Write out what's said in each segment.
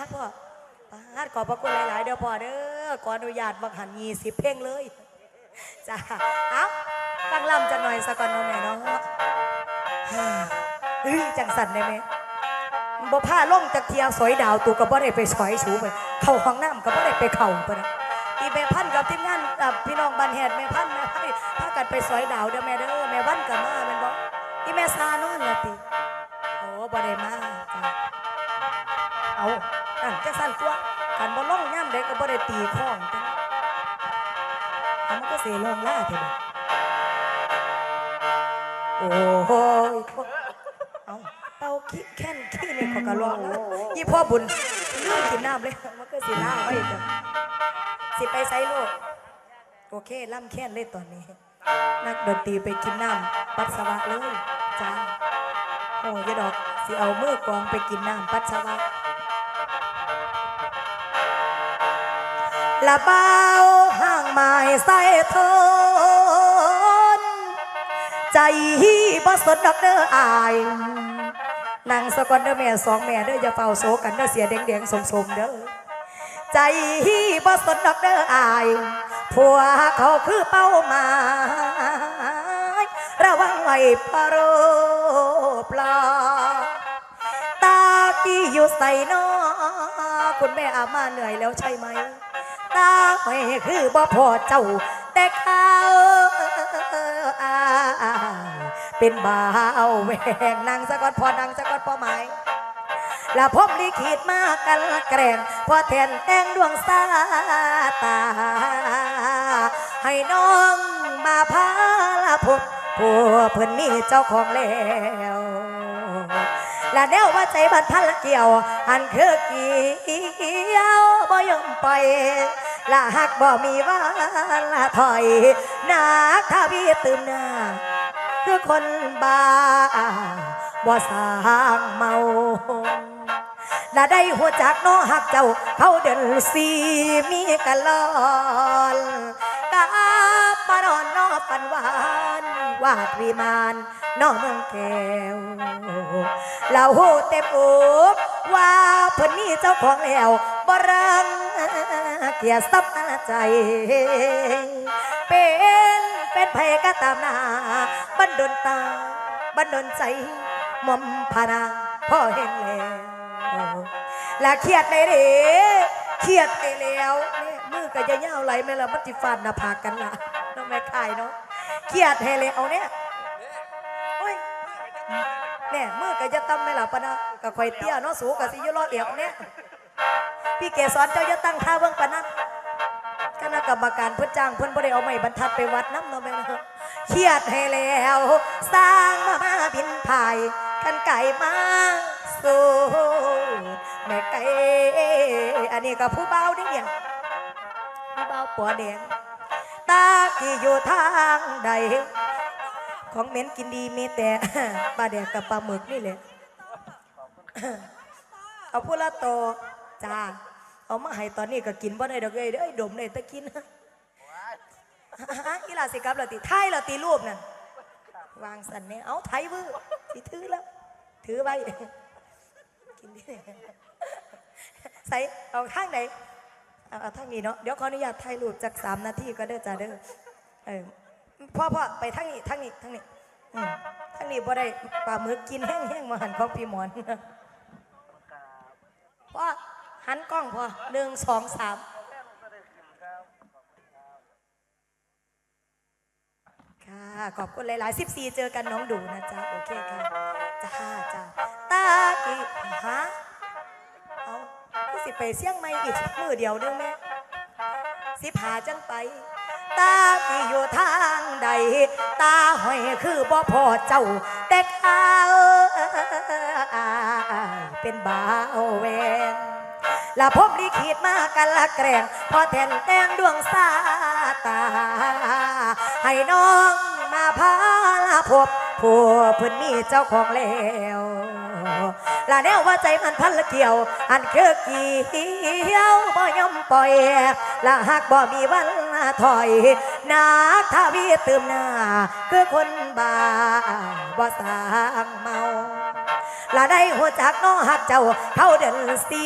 ฮักพ่อปาดขอบพระคุณหลายๆเด้อพ่อเด้อขออนุญาตบังหันยีสิบเพลงเลยจ้าเอาตั้งลำจะหน่อยสักก่อนเนาะแม่เนาะเฮ้ยจังสันได้ไหมบ่ผ้าล่งจากเทียสอยดาวตูก็บ่ได้ไปสอยสูไปเข้าห้องน้ำก็บ่ได้ไปเข้าไปนะอีแม่พันกับทีมงานพี่น้องบ้านแฮดแม่พันแม่พันพากันไปสอยดาวเด้อแม่เด้อแม่วันกับมาแม่นบ่อีแม่ซานอนละติโอ้บ่ได้มาจ้ะเอา นั่นจะสั่นตัวกันบ่ล่องย่ำเด็กก็บ่ได้ตีข้องจังเอามันก็เสียลงล่าเถอะโอ้โหเอาเป่าขี้แค้นขี้นี่เขาก็ร้องแล้วยี่พ่อบุญลืมกินน้ำเลยมันก็สิล่าไว้จ้ะสิไปไสลูกโอเคล่ำแค้นเลยตอนนี้ นักดนตรีไปกินน้ำปัสสาวะเลยจ้าโอ้ยดอกสิเอามือกองไปกินน้ำปัสสาวะ ละเบาห่างไม้ใส่ทนใจบ่สนดอกเด้ออายนางสะกอนเด้อแม่สองแม่เด้ออย่าเฝ้าโศกันเด้อเสียแดงๆสมๆเด้อใจบ่สนดอกเด้ออายผัวเขาคือเป้าหมายระวังไว้พะโรปลาตากี้อยู่ใส่นอคุณแม่อามาเหนื่อยแล้วใช่ไหม ตาไม่คือบ่พอเจ้า แต่เขาเป็นบ่าวแหวงนางสะกอนพอนางสะกอนพอไหมและพบลิขิตมากันแกล้งพอแทนแต่งดวงสาตา ให้น้องมาพาละพบผัวเพิ่นมีเจ้าของแล้ว และแนวว่าใจบัดพันละเกี่ยวหันคือเกี่ยวบ่ยอมปล่อยละหักบ่มีว่าละถอยนักถ้าพี่ตื่มหน้าคือคนบ้าบ่สร้างเมาและได้หัวจักน้อหักเจ้า เขาเดินสีมีกันลอนกาบานอนนอฝันวา วาดวิมานนอเมืองแก้วเราหูเต็มอกว่าเพิ่นมีเจ้าของแล้วบรังเกียรติสับใจ เป็นเป็นไผก็ตามนาบันดนตา บันดนใจมอมพานาพ่อเห็นแล้วและเครียดเลยเด้เครียดไปแล้วเนี่ยมือก็จะเย่าวไหลไหม่ละมันจิฟานหน้าผากกันละน้องแม่ขายเนาะ เครียดให้เลยเอาเนี่ยโอ้ยเนี่ยมือก็จะตั้มไม่หลับปะนะก็คอยเตี้ยเนาะสูงกับสิยุรอดเอียวเนี่ยพี่เกสอนเจ้าจะตั้งท่าเบื้องปะนั้นคณะกรรมการเพื่อจ้างเพื่อนบ่ได้เอาไม้บรรทัดไปวัดน้ำเนาะแม่เนะเครียดให้แล้วสร้างมามาบินพายกันไก่มาสู่แม่ไก่อันนี้ก็ผู้เบาเนี่ยผู้เบาปัวแดง ตาที่อยู่ทางใด ของเหม็นกินดีมีแต่ปลาแดกกับปลาหมึกนี่แหละเอาพูละโตจ้าเอามาให้ตอนนี้ก็กินบ่ได้ดอกเอ้ยเด้อดมได้ต่กินอีหลาสิครับเราติไทยเราตีรูปนั่นวางสันเนี่ยเอาไทยเวอร์สิถือแล้ว ถือไว้กินดิใส่เอาข้างไหน เอาเอาทางนี้เนาะเดี๋ยวขออนุญาตถ่ายรูปจากสามนาทีก็เด้อจ้าเด้อเออพ่อพ่อไปทางนี้ทางนี้ทางนี้อืมทางนี้บ่ได้ปลาหมึกกินแห้งๆมาหันของพี่หมอนพ่อหันกล้องพ่อหนึ่งสองสามค่ะขอบคุณหลายๆสิบสี่เจอกันน้องดูนะจ๊ะ โอเคค่ะ จ้าจ้าตากีฮะเอาคือ สิไปเสี่ยงไม่อีกมือเดียวเด้อแม่สิพาจังไป ตาที่อยู่ทางใด ตาหอยคือบ่พอเจ้า แต่ข้าเป็นบ่าวแวนละพบลิขิตมากันละแกล้งพอแทนแตงดวงสาตา ให้น้องมาพาละพบผัวเพิ่นมีเจ้าของแล้ว ละแนวว่าใจมันพันละเกี่ยว อันเคือเกี่ยวบ่ยอมปล่อยละหากบ่มีวันถอยนักทวีเตื่มหน้า คือคนบ้าบ่สร้างเมาละได้หัวจักน้องหักเจ้า เขาเดินสี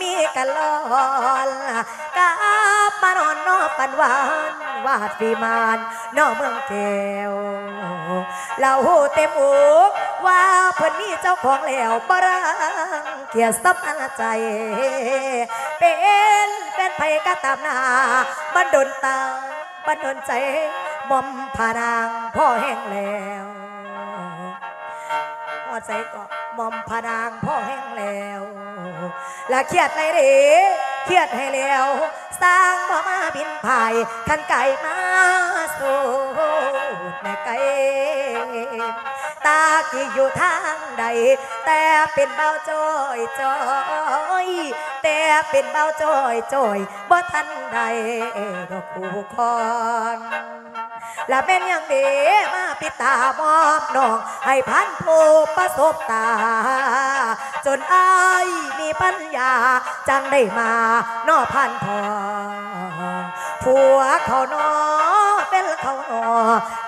มีกันลอนกา บมานอนนอปันวานวาดฟีมานนอเมืองแก้วเราหูเต็มอกว่าเพิ่นมีเจ้าของแล้วบรังเกียรติสับอันใจ เป็นเป็นไผก็ตามนาบันดลตาบันดลใจมอมผานางพ่อแห้งแล้วพอใจก็มอมผานางพ่อแห้งแล้ว และเครียดไรเด้ เครียดให้เล้วสร้างบ่มาบินผ่ายขันไก่มาสู่แม่ไก่ตากี่อยู่ทางใด แต่เป็นเบาจอยจอยแต่เป็นเบาจอยจอยบ่ทันใดดอกคู่คอน และเป็นอย่างเดมาปิดตามอบน้อง ให้พันผู้ประสบตา จนอายมีปัญญา จังได้มานอพันพอผัวเขานอเป็นเขานอ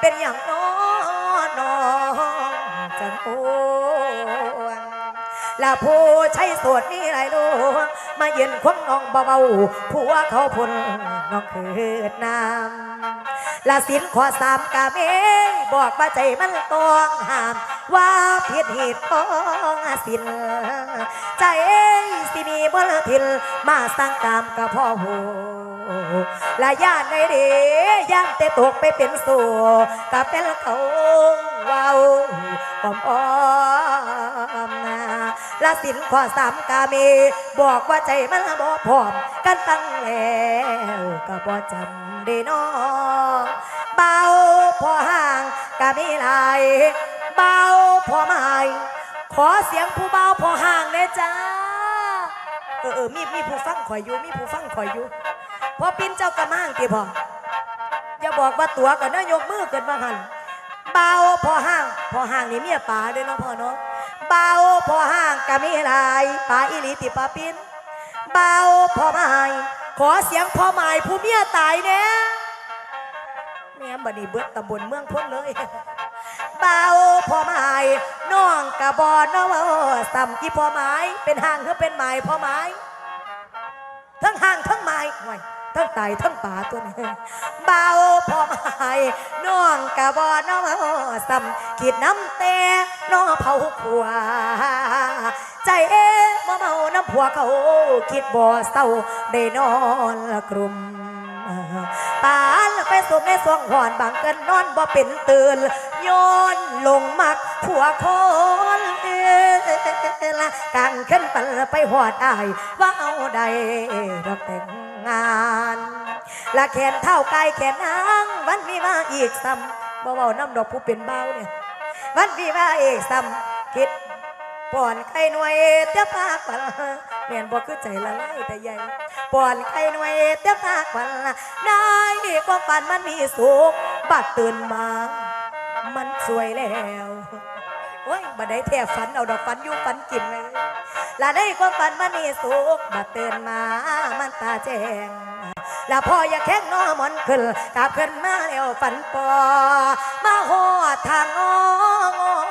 เป็นอย่างนอนน้องจังโอนและผู้ใช้สวดนี่ไรลูกมาเย็นควงน้องเบาๆผัวเขาพุนน้องคืดน้ำ ละสินขอสามกาเมบอกว่าใจมันต้องห้าม ว่าผิดเหตุของสินใจสิมีบลทินมาสร้างกรรมกับพ่อหูและย่านในเดีย่านแต่ตกไปเป็นสู่กับเป็นเขาเว้าออมออมนาละสินขอสามกาเมบอกว่าใจมันบ่พร้อมกันตั้งแล้วก็บ่จำ ได้นอเบาพอห่างกะมีหลายเบาพอไม้ขอเสียงผู้เบาพอห่างเลยจ้าเออเออมีมีผู้ฟังข่อยอยู่มีผู้ฟังข่อยอยู่พอปินเจ้ากระมังตีพออย่าบอกว่าตัวกันนะยกมือเกินมาหันเบาพอห่าง พอห่างนี่เมียป่าเด้วยเนาะพ่อเนาะเบาพอห่างกะมีหลายป่าอีหลีติปาปินเบาพอไม้ ขอเสียงพ่อไม้ผู้เมียตายเนี่ยแม่บัดนี้เบิดตำบลเมืองพ้นเลยเบาพ่อไม้น้องกระบอน้องสัมอีพ่อไม้เป็นห่างคือเป็นไม้พ่อไม้ทั้งห่างทั้งไม้ห่วยทั้งไตทั้งป่าตัวนี้เบาพ่อไม้น้องกระบอน้องสัมขีดน้ำแต่น้องเผาขัวใจเอะบ่เมาน้ำผัวเขาคิดบ่เศร้าได้นอนละกลุ่มปานไปสุมในสวงหอนบางเกินนอนบ่เป็นตื่นย้อนลงมักผัวคนเอละกางขึ้นปันไปหอดอายว่าเอาใดดอกแต่งงานละแขนเท่าไกายแขนนางวันมีมาอีกซ้ำบ่เว้าน้ำดอกผู้เป็นเบาเนี่ยวันมีมาอีกซ้ำคิด ป่อนไข่หน่วยเตี้ยปากปันเมียนบอกคือใจละลายแต่ใหญ่ป่อนไข่หน่วยเตี้ยปากปันได้ความฝันมันมีสุขบัดตื่นมา มันสวยแล้วโอ้ยบัดได้แท้ฝันเอาดอกฝันอยู่ฝันกินเลยละได้ความฝันมันมีสุขบัดตื่นมา มันตาแจ้งแล้วพ่ออย่าแข้งนอมอนขึ้นกลับขึ้นมาแล้วฝันปอ มาหอดทางงอ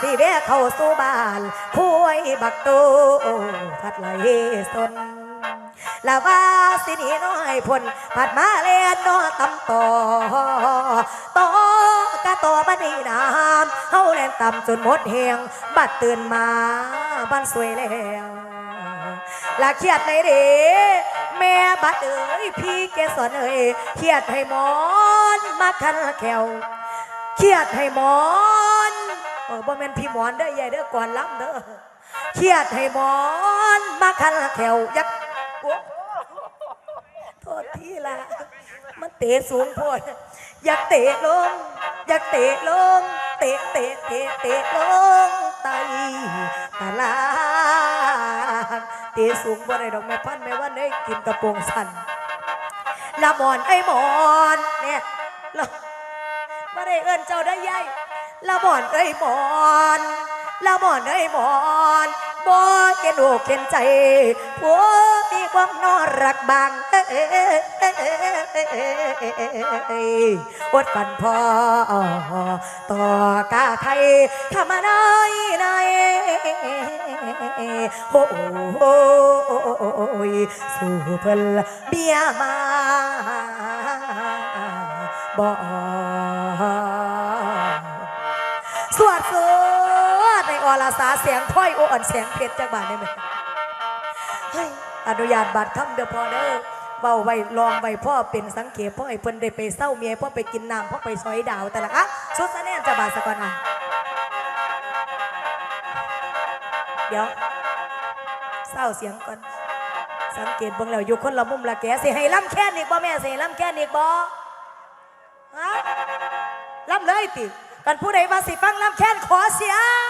สิเวเข้าสู่บ้านคุยบักตูพัดไหลสนลาว่าสินีน้อยพนผัดมาเล่นนอตำต่อต่อกะต่อบันนี่น้ำเฮาเล่นต่ำจนหมดเหียง บัดตื่นมาบ้านสวยแล้วลาเครียดในเดแม่บัดเอ้ยพี่แกสอนเอ้ยเครียดให้หมอนมาคันแขวเครียดให้หมอน เออบ่แม่นพี่หมอนเด้อใหญ่เด้อก่อนล้ำเด้อเครียดให้หมอนมาคันแถวยักโอ้โทษทีละมันเตะสูงโพดอยากเตะลง อยากเตะลง เตะเตะเตะเตะลงไตตะลาเตะสูงบ่ได้ดอกแม่พันแม่ว่าได้กินกระโปรงสันละหมอนไอ้หมอนเนี่ยละมาได้เอิ้นเจ้าได้ใหญ่ ละบ่อนเอ้ยบ่อนละบ่อนเอ้ยบ่อนบ่เห็นอกเห็นใจผัวมีความนอรักบางอดฝันพอต่อกาไทยทำอะไรในโอ้ยสู่เพิ่นเบียมาบ่ วดในอรสาเสียงถ้อยโออ่อนเสียงเพชรจากบ้านได้ไหมเฮ้ยอนุญาตบาดคำเดียวพอเด้อเบาไว้ลองไว้พ่อเป็นสังเกตพ่อไอ้เพิ่นได้ไปเศร้าเมียพ่อไปกินน้ำพ่อไปซอยดาวแต่ละอะสุดสะแน่นจะบาดสะก่อนอะเดี๋ยวเศร้าเสียงก่อนสังเกตเบิ่งแล้วอยู่คนละมุมละแกสิให้ล่ำแค่นอีกบ่แม่สิให้ล่ำแค่นอีกบ่ฮะล่ำเลยติกันผู้ใดว่าสิฟังล่ำแค้นขอเสียง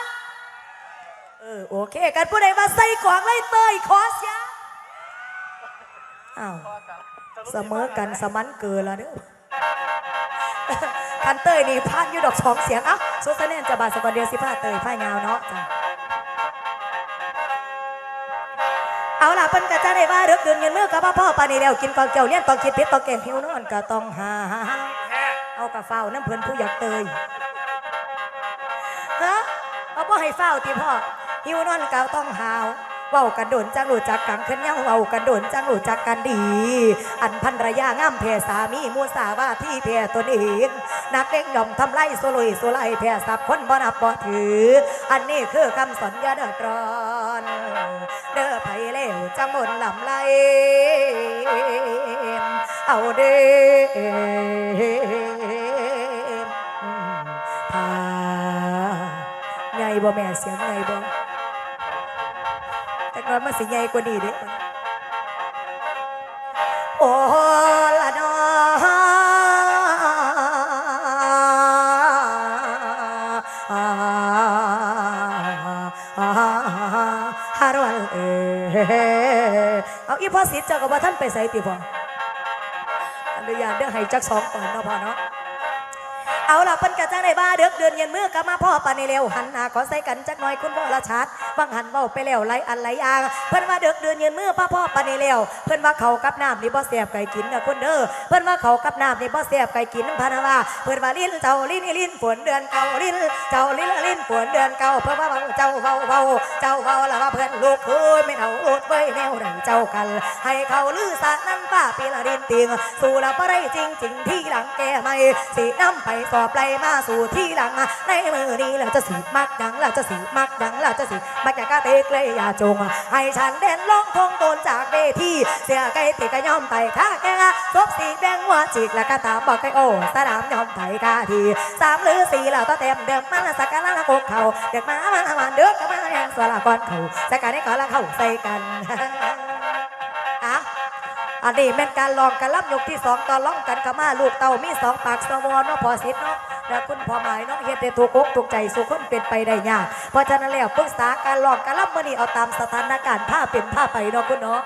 เออโอเคกันผู้ใดว่าใส่กวางไล่เตยขอเสียงอ้าวเสมอกันสมันเกินละเด้อกันเตยนี่พานอยู่ดอกสองเสียงเอ้าสุดสะแนนจะบาดสกอนเดียวสิผ้าเตยผ้ายงาวเนาะจ้ะเอาล่ะเพิ่นก็จะได้ว่าเรื่องเดือนเงินมือกับพ่อพ่อปานนี้แล้วกินก่อนเกี่ยวเลี้ยนต้องคิดพิษต้องเก่งหิวนอนก็ต้องหาเอากระเฝ้าน้ำเพื่อนผู้อยากเตยฮะเอาพ่อให้เฝ้าตีพ่อ หิวนอนเกาต้องหาวเว้ากันโดนจังรู้จักกังขึ้นยังเว้ากันโดนจังรู้จักกันดี อันพันระยางามเพสามีมูสาว่าที่เพตนเองนักเล่งย่อมทำไรโซลุยโซไลเพสับคนบ่นับบ่ถือ อันนี้คือคำสอนอยาเดือดร้อน เด้อไผเลวจังมนลำไรเอาเด้พาใหญ่บ่แม่เสียงใหญ่บ่ แต่ก่อนมันสิใหญ่กว่านี้เด้โอ้ละนอฮารวันเอเอาอีพ่อสิทธิ์เจ้าก็บ่าท่านไปใส่ติพ่ออนุญาตเด้อให้จักสองก่อนเนาะพ่อเนาะเอาล่ะเพิ่นกะจังได้บ้าเดือกเดือนเย็นมือกะมาพ่อปานนี่เร็วหันหน้าขอใส่กันจักหน่อยคุณพ่อละชัด บางหันเว้าไปแล้วหลายอันหลายอย่างเพิ่นว่าเดือกเดือนเย็นมือพ่อพ่อปานนี่เร็วเพิ่นว่าเขากับน้ำนี่บ่แซ่บไก่กินนะคุณเด้อเพิ่นว่าเขากับน้ำนี่บ่แซ่บไก่กินพะนะว่าเพิ่นว่าลิ้นเจ้าลิ้นอีลิ้นฝนเดือนเก่าลิ้นเจ้าลิ้นลิ้นฝนเดือนเก่าเพิ่นว่าเจ้าเว้าเว้าเจ้าเว้าแล้วว่าเพิ่นลูกเคยไม่เอาอดไว้แนวใดเจ้ากัน ให้เขาลือสะนั้นป้าปีละดินติงสู่ละบ่ได้จริงจริงที่หลังแกไม่สิน้ำไปสอบไล่มาสู่ที่หลังในมือนี้เราจะสีมักดังเราจะสีมักดังเราจะสีมักอยากกะเตกเลยอย่าจง ให้ฉันเด่นลงทงโดนจากเวทีเสียไก่ติดกะย่อมไต่ข้าแกงซบสีแดงหัวจิกแล้วก็ตามบอกไก่โอ้สนามย่อมไต่กาทีสามหรือสี่เราต้องเต็มเดิมมาสักการะกกเขาเด็กมามามาเด็กมาแหงสละก่อนเขาสักการะก่อนละเข้าใส่กันอะอันนี้แม่นการลองกันรับยกที่สองตอนร้องกันกับมาลูกเต่ามีสองปากสวอเนาะพอสิทธิ์เนาะ รักคุณพ่อหมายน้องเฮ็ดได้ถูกอกถูกใจสู่คนเป็นไปได้ยากเพราะฉะนั้นแล้วปรึกษาการหลอกการรับมือนี่เอาตามสถานการณ์ผ้าเป็นผ้าไปเนาะคุณเนาะ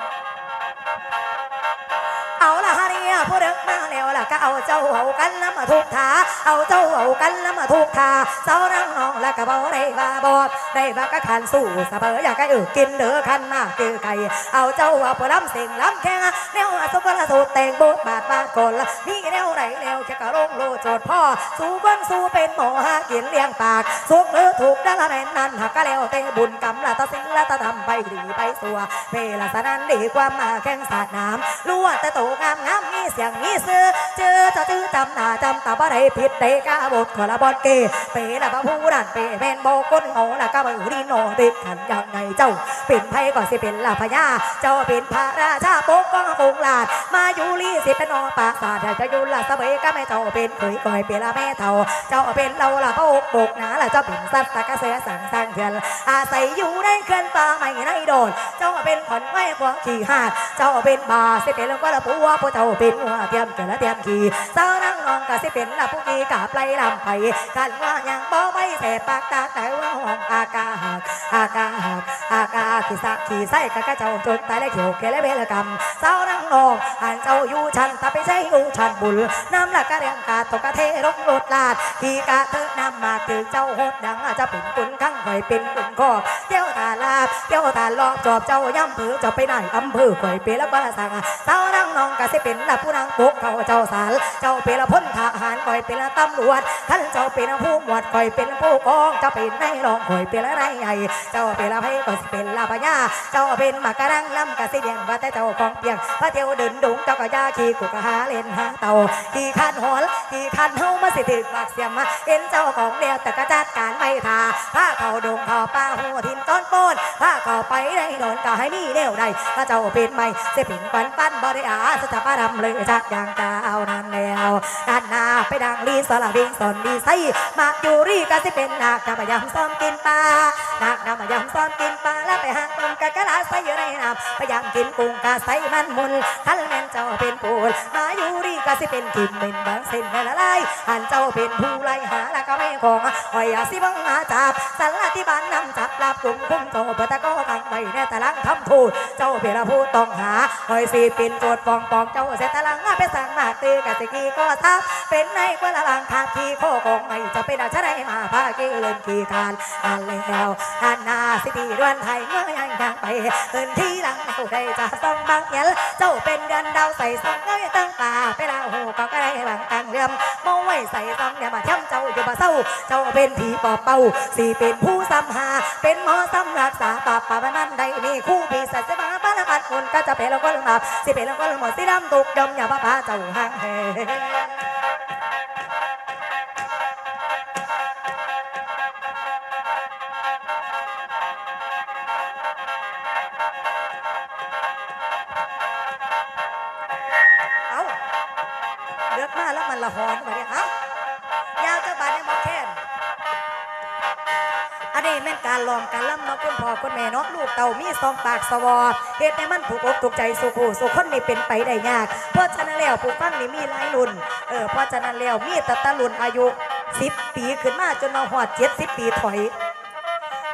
เอาละฮะเนี่ยผู้เด็กมาแล้วล่ะก็เอาเจ้าเอากันแล้วมาทุกทาเอาเจ้าเอากันแล้วมาทุกทาเจ้านั่งน้องแล้วก็บอได้ว่าบอดได้ว่าก็ขันสู้สะเบออยากให้เออกินเด้อขันมาคือไก่เอาเจ้าเอาผลล้ำเสียงล้ำแข้งแนวสุกละสูตแต่งโบดบาดบาดก่อนละนี่แนวไหนแนวแค่กะลงโลโจทย์พ่อ สู้ก้นสู้เป็นหมอหากินเลี้ยงปากสุกหรือถูกด้ละแม่นนั้นหักก็แล้วแต่บุญกรรมละตาสิงละตาทำไปดีไปสัวเพลสนันดีกว่ามาแข่งสาดน้ำล้วนแต่โตงามงามมีเสียงมีซื้อเจอเจะจื้อจำหน้าจำตาบ่ได้ผิดได้กาบทขอละบอดเกเปละพระผู้ดันเปแม่นโบก้นโง่ละก็มือดีโนอเดขันยังไงเจ้า เป็นไพ่ก่อนสิเป็นลาพญาเจ้าเป็นพระราชาปกป้องกรุงลาดมาอยู่ลีสิเป็นนอปราสาทจ้าอยู่ลาสเบยก็ไม่เจ้าเป็นเคยก่อยเป็นละแม่เท่าเจ้าเป็นเราละพระอกบกหนาละเจ้าเป็นสัตว์ตะกะเสือสังสร้างเถื่อนอาศัยอยู่ในเขื่อนป่าไม่ในโดนเจ้าเป็นขอนไม้กว่าขี่หาดเจ้าเป็นบาสิเป็นแล้วก็ละปัวพวกเจ้าเป็นหัวเตรียมเกิดและเตรียมขี่สาวนั่งนองก็สิเป็นละผู้ขี่กาบไล่ลำไผ่กันว่ายังบ่ไม่แสบปากตาแต่ว่าห้องอากาหักอากาหักอากา ขี่สะขี่ไส้กะกะเจ้าจนตายและเขียวเกลและเบลกรรมสาวนังนองอันเจ้าอยู่ชันตาไปใช้อยู่ชันบุญน้ำหลักกะเรียงกาตกกะเทลงโลดลาดขี่กะเธอน้ำมาคือเจ้าโหดดังอาจจะเป็นกุนข้างหอยเป็นกุนคอเที่ยวตาลาบเที่ยวตาลอกจอบเจ้าย่ำผือจะไปไหนอำเภอข่อยเปรละบ้าสังเจ้านั น้องกะสิเป็นละผู้นางปกเขาเจ้าสารเจ้าเป็นละพลทหารข่อยเป็นละตำรวจท่านเจ้าเป็นผู้หมวดข่อยเป็นละผู้กองเจ้าเป็นนายรองข่อยเป็นละนายใหญ่เจ้าเป็นละไพ่ก็สิเป็นละพญาเจ้าเป็นหมากกระดังลำกะสิเดียงว่าแต่เจ้าของเปียงพระเที่ยวเดินดงเจ้าก็ยาขี่กุกะหาเล่นหาเต่าขี่คันหอนขี่คันเฮามาสิถึกปากเสียมมาเห็นเจ้าของเดียวแต่ก็จัดการไม่ทาผ้าเขาดงเขาป้าหัวทินต้นโปนผ้าเขาไปได้โดนก็ให้มีเดียวใดถ้าเจ้าเป็นไม่สิเป็นปันปันบริอาสถาปดำเลยจากอย่างกาเอานั่นแล้วด้านหน้าไปดังลีสลาวิงสนดีไซมากอยู่รีก็สิเป็นนาคจะพยายามซ้อมกินปลา นาคนำพยายามซ้อมกินปลาแล้วไปหาตุ่มกะกะลาใส่อยู่ในน้ำพยายามกินกุ้งกะใส่มันมุนคันแม่นเจ้าเป็นปูนมาอยู่รีก็สิเป็นทิมเป็นบางเส้นละลายหันเจ้าเป็นผู้ไล่หาแล้วก็ไม่ของหอยสิบังหาจับสันลาที่บ้านนำจับลาบกลุ่มคุ้มโตปะตะโกกังไปในตะลังทำทูดเจ้าเป็นผู้ต้องหาหอยสีเป็นโจทย์ปองปองเจ้าเสตะลังไปสั่งมาตือกะสิกีก็ทับเป็นในกว่าละลังคาที่โคกงไม่จะเป็นอาชไรมาพาเกเล่นกีการอันแล้วอันนาสิตีด้วนไทยเมื่อยังยังไปเดินที่หลังเอาได้จะต้องบางเยลเจ้าเป็นเดือนดาวใส่ซองเอ้ยตั้งตาไปลาหูก็กระไรหลังตังเรื่อมมองไว้ใส่ซองเนี่ยมาช่ำเจ้าอยู่บ่เศร้า เจ้าเป็นผีปอบเป่าสีเป็นผู้ซ้ำหา เป็นหมอซ้ำรักษาปาปาบันนั้นใดมีคู่ปีศาจจะมาปาละอัดคนก็จะเป็นละคนมาสิเป็นละคนหมดสีดำตกดำอย่าป้าป้าเจ้าห่างเฮ สองปากสวอเหตุในมันถูกอกถูกใจสุขูสุคนนี่เป็นไปได้ยาก เพราะฉะนั้นแล้วผู้ฟังนี่มีหลายรุ่น เออเพราะฉะนั้นแล้วมีแตตะรุ่นอายุ10ปีขึ้นมาจนมาหอด70ปีถอย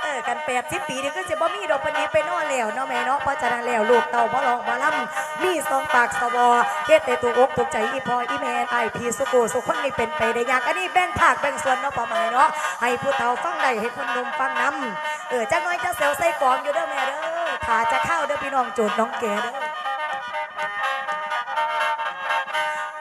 เออกันแปดสิบปีนี่ก็จะบ่มีดอกปานนี้ไปนอแล้วเนาะแม่เนาะเพราะฉะนั้นแล้วลูกเต่าบ่ลองบ่ล่ำมีสองปากสวอเฮ็ดแต่ถูกอกถูกใจอีพออีแม่ไอพีสุโกสุคนนี่เป็นไปได้ยากอันนี้แบ่งภาคแบ่งส่วนเนาะประมาณเนาะให้ผู้เฒ่าฟังได้ให้คนหนุ่มฟังนํเออจักหน้อยจะเซลใส่กล่องอยู่เด้อแม่เด้อ ถ้าจะเข้าเด้อพี่น้องโจดน้องแกเด้อ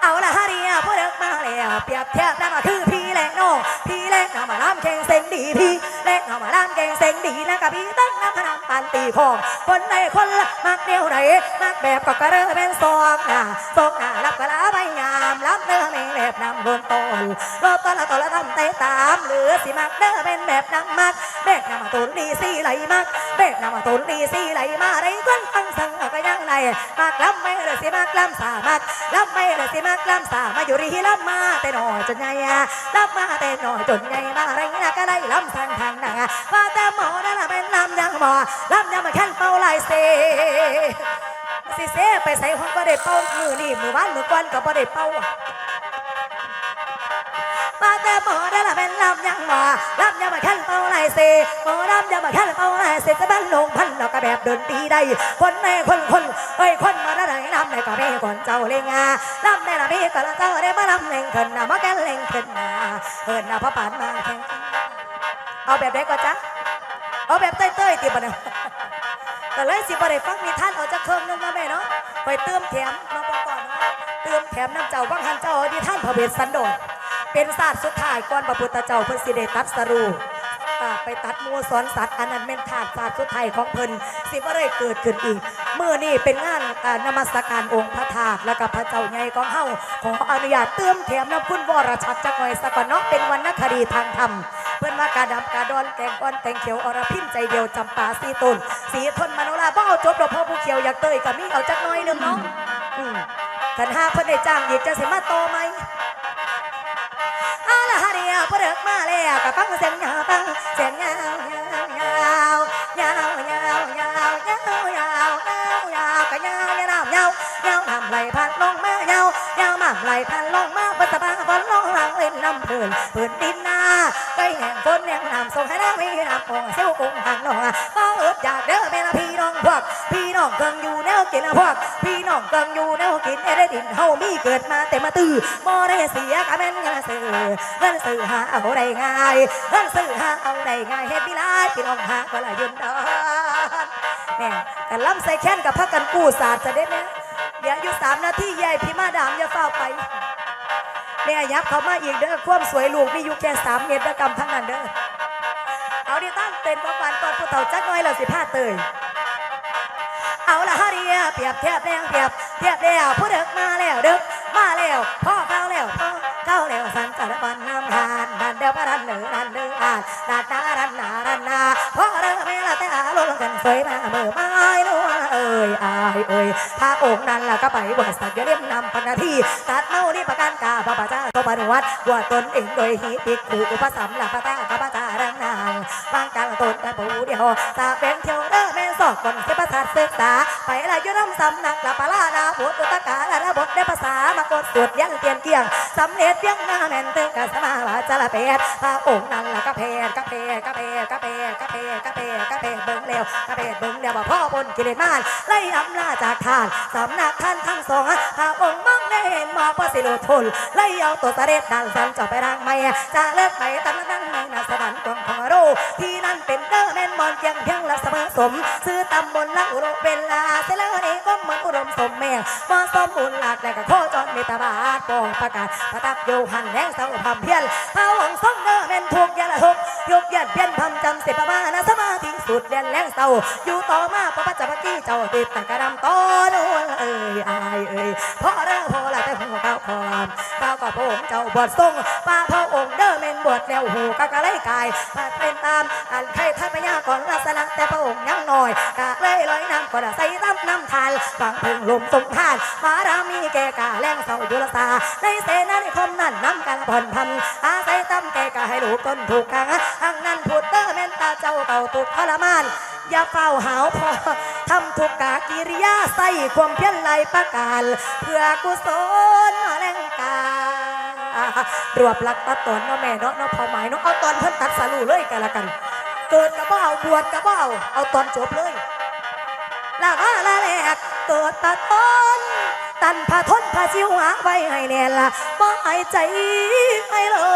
เอาละฮาเรียพวกเด็กมาแล้วเปรียบเทียบแล้วมาคือพี่และน้องพี่และน้องมาล้ำเก่งเซ็งดีพี่และน้องมาล้ำเก่งเซ็งดีนะกับพี่ตั้งน้ำพนันปันตีของคนในคนละมักเดียวไหนมักแบบก็กระเรอเป็นซองหน้าซองหน้ารับกระลาใบยามรับเนื้อไม่แบบนำบนต้นรอบตอนละตอนละทำเตะตามหรือสิมักเด้อเป็นแบบนำมัก แบกนำมาตุนดีสีไหลมักแบกนำมาตุนดีสีไหลมาไรก้นฟังสังก็ยังในมักล้ำไม่เลยสิมักล้ำสามักล้ำไม่เลยสิมักล้ำสามาอยู่รีล้ำมาแต่หน่อยจนใหญ่ะล้ำมาแต่หน่อยจนใหญ่มาไรนะก็ได้ล้ำทางทางหนังว่าแต่หมอนั่นละเป็นล้ำยังหมอล้ำยังมาแค่เป้าลายเซสิเซไปใส่ห้องก็ได้เป้ามือนี่มือบ้านมือก้อนก็บ่ได้เป้า มอลำยังมาแค่เป้าลายเซหมอลำยังมาแค่เป้าลายเซจะเป็นลงพันแล้วก็แบบเดินตีได้ คนในคนคนเอ้ยคนมาได้ไหนลำในก็ไม่ก่อนเจ้าเลงาลำในละมีก็ละเจ้าได้มาลำเล่งขึ้นนะมาแกนเล่งขึ้นนะเอินนะพระปานมาแข่งเอาแบบไหนก่อนจ๊ะเอาแบบเต้ยๆตีบ่เนี่ยก็เลยสิบ่ได้ฟังมีท่านเอาจะเครื่องนึงมาแม่เนาะไปเติมแถมมาบอกก่อนเนาะเติมแถมน้ำเจ้าบังหันเจ้าดีท่านพระเวสสันโดษ เป็นศาสตร์สุดท้ายก่อนพระพุทธเจ้าเพิ่นสิได้ตัดสรูไปตัดมูสอนสัตว์อันนั้นเป็นถาดศาสตร์สุดท้ายของเพิ่นสิบ่ได้เกิดขึ้นอีกเมื่อนี้เป็นงานนมัสการองค์พระธาตุแล้วก็พระเจ้าใหญ่ของเฮาขออนุญาตเติมแถมน้ำคุณวรชัดจักหน่อยสักก่อนเนาะเป็นวรรณคดีทางธรรมเพื่อนว่ากาดำกาดอนแกงก้อนแตงเขียวอรพิมใจเดียวจำปาสีตุนสีทนมโนราบ่เอาจบดอกพ่อผู้เขียวอยากเตยกับมีเอาจักน้อยหนึงเนาะอืมขันห้าเพิ่อนได้จ้างอีกจะสิมาโตไหม ละฮะเดียวเพิ่นเลิกมาแล้วกับฟังเสียงยาวฟังเสียงยาวยาวยาวยาวยาวยาวยาวยาวยาวยาวยาวยาวยาวยาวยาวนำไหลพันลงมายาวยาวมาไหลพันลงมาปัสสาวะฝนลงหลังเล่นน้ำเพลินเพื้นดินนาไปแห่งฝนแห่งน้ำส่งให้น้ำมีน้ำปองเซลกุ้งหางนองก็อึดอยากเด้อแม่ละพี่น้องพวก พี่น้องกิงอยู่แนวกินนะพวกพี่น้องกังอยู่แนวกินให้ได้ดินเฮามีเกิดมาแต่มาตื้อบ่ได้เสียกะแม่นเงินซื้อเงินซื้อหาเอาได้ง่ายเงินซื้อหาเอาได้ง่ายเฮ็ดมีหลายพี่น้องหาก็ละยืนดอนแม่กันล้ำใส่แค้นกับพักกันกู้ศาสตร์จะได้ไหมเดี๋ยวอยู่สามนาทีใหญ่พี่มาดามอย่าเฝ้าไปแม่ยับเขามาอีกเด้อความสวยลูกมีอยู่แค่สามเมตรกรรมทั้งนั้นเด้อเอาดิตั้งเต้นประวันก่อนผู้เฒ่าจักน้อยเราสิพาเตย เอาละฮะเดียเปรียบเทียบแรงเปรียบเทียบแล้วผู้เด็กมาแล้วเด็กมาแล้วพ่อเข้าแล้วพ่อเข้าแล้วสันจัดบันน้ำทานดันเดียวพระดันเหนือดันเดืออ่านดันนาดันนาดันนาพ่อเรือไม่ละแต่อาลงกันสวยมาเมื่อไม้นัวเอ้ยอายเอ้ยพระองค์นั้นล่ะก็ไปบวชสักเรียมนำปนทีตัดเมานี่ประกันกาพระพเจ้าตัวปนวัดว่าตนเองโดยหิปิกขู่อุปสัมลักพระตา ต่ผู้เดียวตาเป็นเที่ยวเด้อแม่สอบก่อนเทพศาสตร์ศึกษา ไปละยุน้ำสำนักละปลาดาบทอุตกาละบทได้ภาษามากดสวดยังเตียนเกียงสำเร็จเพียงหน้าแม่นตึงกับสมาวาจละเพศพระองค์นั้นละกะเพศกะเพศกะเพศกะเพศกะเพศกะเพศกะเพศเบิ่งเร็วกะเพศเบิ่งเร็วว่พ่อบนกิเลสมานไล่อำลาจากทานสำนักท่านทั้งสองพระองค์มองได้เห็นหมอกว่าสิโลทนไล่เอาตัวเสด็จดันสันจาะไปรางไม่จะเลิกไปตั้งนั้น ที่นั่นเป็นเด้อแม่นบอลเจียงเพียงละเสมอสม ซื้อตำบลละอุโรเวลาเสลอนี้ก็มือนอุดมสมแม่มาสมบูรณ์หลากแต่ก็โคจรเมตตาบาทปองประกาศประทับโยหันแห่งเสาพามเพียนพระองค์ทรงเด้อเป็นทุกยาละทุกยกยันเพียนพำจำเสพมานะสมาธิสุดเด่นแรงเศร้าอยู่ต่อมาพระปัจจวักี้เจ้าติดตะกระดำต้อนวลเอ้ยอายเอ้ยพ่อเด้อพ่อละแต่หัวเก้าพรเก้ากับพระองเจ้าบวชทรงป้าพระองค์เด้อเมนบวชแล้วหูกะกะไลกายพาเป็น ตาม อันใครท่านพญาก่อนลักษณะแต่พระองค์ยังหน้อยกะเลยลอยน้ำก็ได้ใส่ตั้น้ำทานฟังพึงลมสมทานมารามีแกกาแรงเศรายุรสาในเสนาในคมนั่นน้ำกันผ่อนพันอาศัยตั้มแกกาให้ลูกต้นถูกกังอังนั้นพูดเตอร์เมนตาเจ้าเก่าตุกทรมานอย่าเฝ้าหาวพอทำทุกกากิริยาใส่ความเพียรไหลประกาศเพื่อกุศล รวบลักตัดตอนเนาะแม่เนาะเนาะพอหมายเนาะเอาตอนเพิ่นตัดสรุเลยกันละกัน เกิดกระเบ้าบวชกระเบ้าเอาตอนจบเลยลาว่าละแหลกเกิดตะตอนตันพาทนพาชิวหาไว้ให้แน่ละบ่หายใจให้เลิ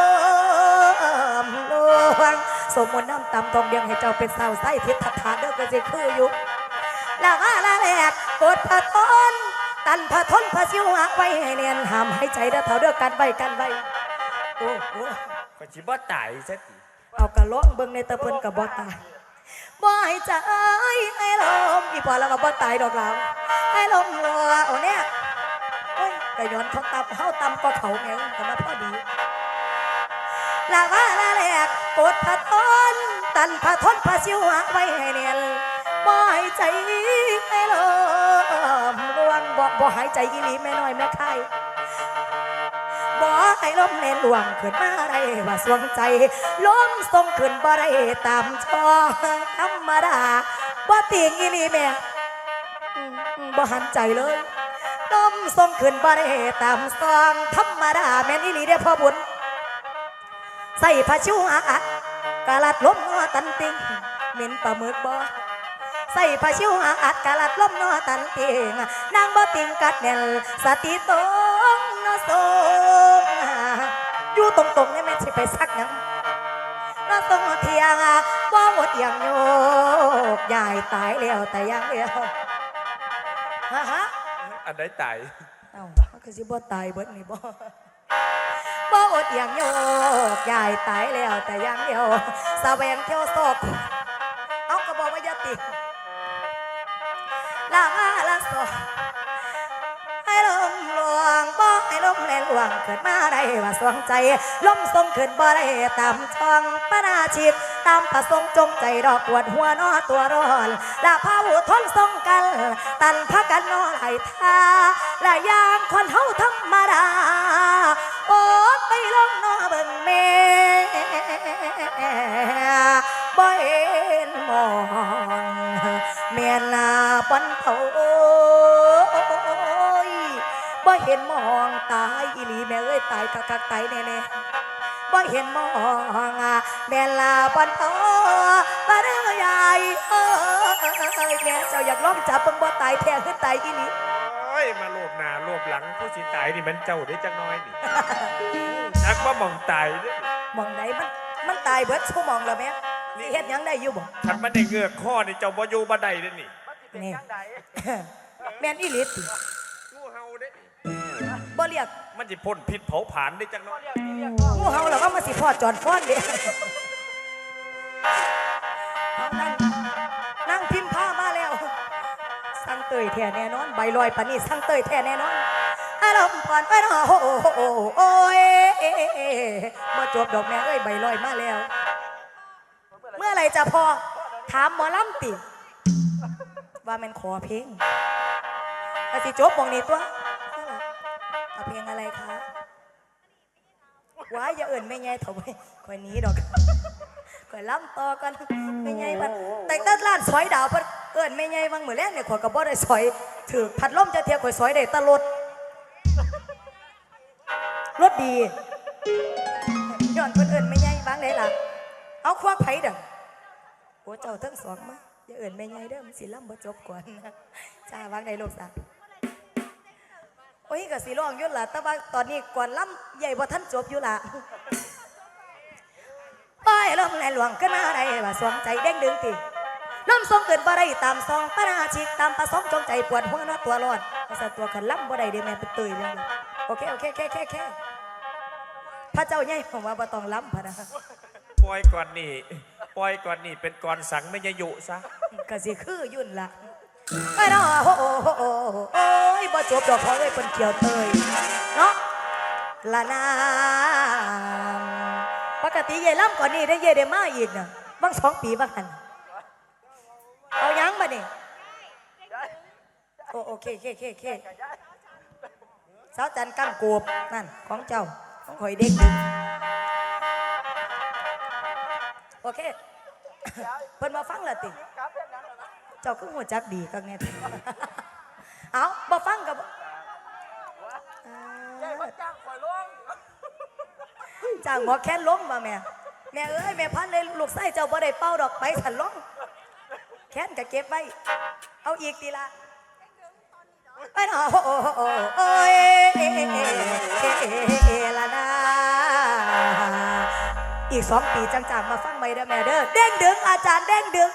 มลวงสมมติน้ำตำทองเดียงให้เจ้าเป็นสาวไส้ทิศทัฐานเด้อก็จะคืออยู่ลาว่าละแหลกกดพาทน ตันพาทนพาชิวหาไว้ให้แน่นห้ามให้ใจเด้อเท่าเด้อกันไว้กันไว้โอ้โหก็สิบ่ตายซะติเอากระล้องเบิ่งในตะเพิ่นกับบ่ตายบ่ให้ใจให้ลมอีพอแล้วก็บ่ตายดอกเราให้ลมรัวโอ้เนี่ยโอ้ยก็ย้อนเขาตำเฮาตำก็เขาแม่งก็มาพอดีลาว่าละแหลกกดพะทนตันพะทนพะชิวหาไว้ให้เนียน บ่ให้ใจให้ลมรวงบ่บ่หายใจอีหลีแม่น้อยแม่ไข่บ่ให้ลมเน้นหลวงขึ้นมาได้ว่าสวงใจลมทรงขึ้นบ่ได้ตามช่อธรรมดาบ่ติงอีนี่แม่อืมอืมบ่หันใจเลยลมทรงขึ้นบ่ได้ตามซองธรรมดาแม่นอีนี่เด้อพ่อบุญใส่ผ้าชิวอาอัดกะลัดลมนัวตันติงเหม็นปลาหมึกบ่ ใส่ผ้าชิวอาอัดกะลัดลมนอตันเตียงนางบ่ติงกัดแน่นสติตรงนอทรงอยู่ตรงๆนี่แม่นสิไปซักหยังนอทรงเทียงบ่หมดอย่างโยกยายตายแล้วแต่อยังเดียวฮะฮะอันใดตายเอ้ามันคือสิบ่ตายเบิดนี่บ่บ่อดอย่างโยกยายตายแล้วแต่อยังเดียวสะแวงเที่ยวซอ ให้ลมแลหลวงเกิดมาได้ว่าสวงใจล้มทรงขึ้นบ่ได้ตามช่องปนาชิต ตามประสงค์จงใจดอกปวดหัวนอตัวร้อนลาพาวุทนทรงกัน ตันพักกันนอไหลท่าและยางคนเฮาธรรมดาโอ้ไปลงนอเบิ่งแม่บ่เห็นมองเมียนลาปันเผา เห็นมองตายอีหลีแม่เอ้ยตายคักคักๆตายแน่ๆบ่เห็นมองอะแม่นลาปันเผาบ่เด้อยายเอ้ยแม่เจ้าอยากลองจับเบิ่งบ่ตายแท้คือตายอีหลีโอ้ยมาโลบหน้าโลบหลังผู้สิตายนี่มันเจ้าได้จักหน้อยนี่นักว่ามองตายเด้อมองไหนมันมันตายเบิดชั่วโมงแล้วแม่นี่เฮ็ดหยังได้อยู่บ่คันมันได้เงือกข้อนี่เจ้าบ่อยู่บ่ได้เด้อนี่นี่แม่นอีหลีติงูเห่าเด้อ บ่เรียกมันสิพ่นพิษเผาผลาญได้จักหน้อยงูเห่าแล้วว่ามันสิพอดจอนฟ้อนเด้เอานั่นนั่งพิมพ์ผ้ามาแล้ว สั่งเตยแท้แน่นอน ใบลอยปานนี้สั่งเตยแท้แน่นอนอารมณ์ผ่อนไปเนาะโอ้โอ้โอ้โอ้ยบ่จบดอกแม่เอ้ยใบลอยมาแล้ว เมื่อไหรจะพอถามหมอลำติว่าแมันขอเพลงกสิจบมองนี้ตัว ว้ายอย่าเอิ่นไม่ไงเถอะเว้ยคอยนี้ดอกคอยล่ำต่อกันไม่ไงมันแต่งตัดล้านซอยดาวเพิ่นเอิ่นไม่ไงบางมือแรกเนี่ยขอยกระบอกได้ซอยถือพัดลมจะเทียบขอยซอยได้ตลดรถดีย้อนเพิ่นเอิ่นไม่ไงบางไหนล่ะเอาควักไผ่เด้อโอ้เจ้าทั้งสองมาอย่าเอิ่นไม่ไงเด้อมันสิล่ำบ่จบก่อนจ้าวางในโลกสา โอ้ยก็สิร้องอยุ่นล่ะแต่ว่าตอนนี้ก่อนล่ำใหญ่บ่ทันจบอยู่ล่ะป้ายลมแลหลวงขึ้นมาได้ว่าสวงใจเด้งดึงติลมทรงเกิดบ่ได้ตามซองปะนาชิกตามประสงค์จงใจปวดหัวเนาะตัวร้อนภาษาตัวขันล่ำบ่ได้เด้แม่เป็นตุยเลยโอเคโอเคโอเคโอเคโอเคพระเจ้าใหญ่ผมว่าบ่ต้องล่ำพะนะปล่อยก่อนนี่ปล่อยก่อนนี่เป็นก่อนสังไม่ยยุซะก็สิคือยุ่นละ ไปเนาะโอ้โหโอ้โหโอ้ยบ่จบดอกเพราะเอ้ยเป็นเกี่ยวเตยเนาะละนางปกติเย่ล่ำก่อนนี่ได้เย่ได้มาอีกนะบางสองปีบางหันเอายังมานี่โอโอเคเคเคเคสาวจันทร์กั้งกวบนั่นของเจ้าของข่อยเด็กดึงโอเคเพิ่นมาฟังละติ เจ้าก็หัวจักดีกักแน่เอาบ่ฟังกับจ้างหมอแค้นล้มมาแม่ แม่เอ้ยแม่พันเลยลูกไส้เจ้าบ่ได้เป้าดอกไปสันล้มแค้นก็เก็บไว้ เอาอีกทีละไปเนาะโอ้โอ้โอ้โอ้ยละนะอีกสองปีจังๆมาฟังใหม่เด้อแม่เด้อเด้งดึงอาจารย์เด้งดึง